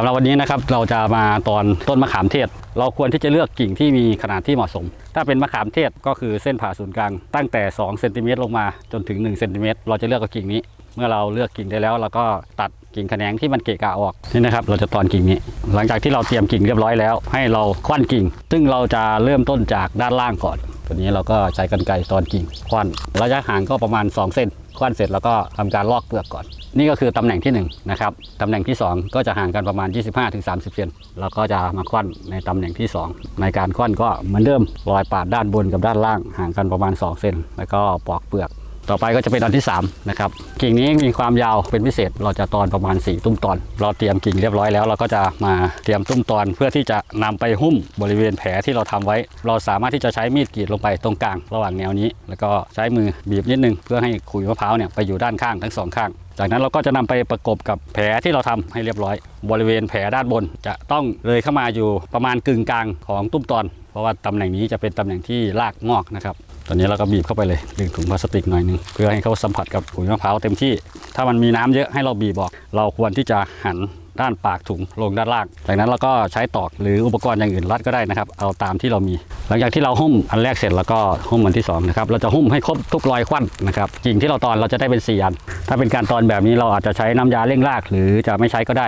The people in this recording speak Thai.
สำหรับวันนี้นะครับเราจะมาตอนต้นมะขามเทศ เราควรที่จะเลือกกิ่งที่มีขนาดที่เหมาะสม ถ้าเป็นมะขามเทศก็คือเส้นผ่าศูนย์กลางตั้งแต่2เซนติเมตรลงมาจนถึง1เซนติเมตรเราจะเลือกกับกิ่งนี้ เมื่อเราเลือกกิ่งได้แล้วเราก็ตัดกิ่งแขนงที่มันเกะกะออกนี่นะครับ เราจะตอนกิ่งนี้ หลังจากที่เราเตรียมกิ่งเรียบร้อยแล้ว ให้เราคว้านกิ่ง ซึ่งเราจะเริ่มต้นจากด้านล่างก่อน ตัวนี้เราก็ใช้กรรไกรตอนกิ่งคว้านระยะห่างก็ประมาณ 2 เส้นคว้านเสร็จแล้วก็ทำการลอกเปลือกก่อน นี่ก็คือตำแหน่งที่1นะครับตำแหน่งที่ 2 ก็จะห่างกันประมาณ 25-30เซนแล้วก็จะมาคว้านในตำแหน่งที่ 2 ในการคว้านก็เหมือนเดิมรอยปาดด้านบนกับด้านล่างห่างกันประมาณ 2 เซนแล้วก็ปอกเปลือก ต่อไปก็จะเป็นอันที่3นะครับกิ่งนี้มีความยาวเป็นพิเศษ เราจะตอนประมาณ 4 ตุ้มตอน เราเตรียมกิ่งเรียบร้อยแล้ว เราก็จะมาเตรียมตุ้มตอน เพื่อที่จะนำไปหุ้มบริเวณแผลที่เราทำไว้ เราสามารถที่จะใช้มีดกรีดลงไปตรงกลาง ระหว่างแนวนี้ แล้วก็ใช้มือบีบนิดนึง เพื่อให้ขุยมะพร้าวเนี่ยไปอยู่ด้านข้างทั้งสองข้างจากนั้นเราก็จะนำไปประกบกับแผลที่เราทำให้เรียบร้อย บริเวณแผลด้านบนจะต้องเลยเข้ามาอยู่ประมาณกึ่งกลางของตุ้มตอน เพราะว่าตำแหน่งนี้จะเป็นตำแหน่งที่รากงอกนะครับ ตอนนี้เราก็บีบเข้าไปเลยดึงถุงพลาสติกหน่อยหนึงเพื่อให้เขาสัมผัสกับขุยมะพร้าวเต็มที่ ถ้ามันมีน้ำเยอะให้เราบีบออก เราควรที่จะหันด้านปากถุงลงด้านล่าง จากนั้นเราก็ใช้ตอกหรืออุปกรณ์อย่างอื่นรัดก็ได้นะครับ เอาตามที่เรามี หลังจากที่เราหุ้มอันแรกเสร็จแล้วก็หุ้มอันที่สองนะครับ เราจะหุ้มให้ครบทุกรอยควันนะครับกิ่งที่เราตอนเราจะได้เป็นสี่อัน ถ้าเป็นการตอนแบบนี้เราอาจจะใช้น้ำยาเร่งราก หรือจะไม่ใช้ก็ได้